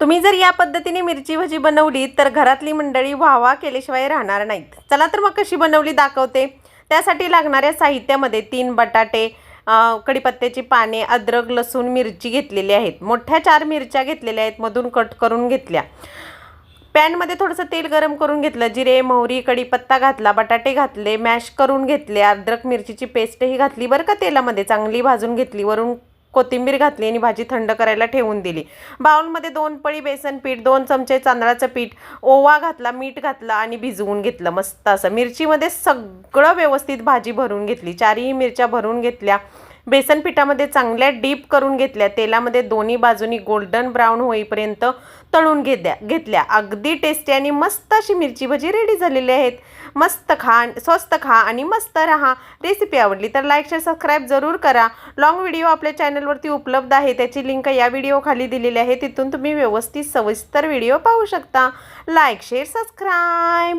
तुम्ही जर या पद्धतीने मिरची भजी बनवली तर घरातली मंडळी व्हावा केल्याशिवाय राहणार नाहीत. चला तर मग कशी बनवली दाखवते. त्यासाठी लागणाऱ्या साहित्यामध्ये तीन बटाटे कढीपत्त्याची पाने अद्रक लसूण मिरची घेतलेली आहेत. मोठ्या चार मिरच्या घेतलेल्या आहेत मधून कट करून घेतल्या. पॅनमध्ये थोडंसं तेल गरम करून घेतलं जिरे मोहरी कढीपत्ता घातला बटाटे घातले मॅश करून घेतले अद्रक मिरचीची पेस्टही घातली बरं का तेलामध्ये चांगली भाजून घेतली वरून कोथिंबीर घातली आणि भाजी थंड करायला ठेवून दिली. बाउलमध्ये दोन पळी बेसन पीठ दोन चमचे तांदळाचं पीठ ओवा घातला मीठ घातलं आणि भिजवून घेतलं मस्त असं. मिरचीमध्ये सगळं व्यवस्थित भाजी भरून घेतली. चारही मिरच्या भरून घेतल्या. बेसन पिठामध्ये चांगल्या डीप करून घेतल्या. तेलामध्ये दोन्ही बाजूनी गोल्डन ब्राऊन होईपर्यंत तळून घेत्या घेतल्या. अगदी टेस्टी आणि मस्त अशी मिरची भजी रेडी झालेली आहेत. मस्त खा स्वस्त खा आणि मस्त राहा. रेसिपी आवडली तर लाईक शेअर सबस्क्राईब जरूर करा. लॉंग व्हिडिओ आपल्या चॅनलवरती उपलब्ध आहे. त्याची लिंक या व्हिडिओ खाली दिलेली आहे. तिथून तुम्ही व्यवस्थित सविस्तर व्हिडिओ पाहू शकता. Like share subscribe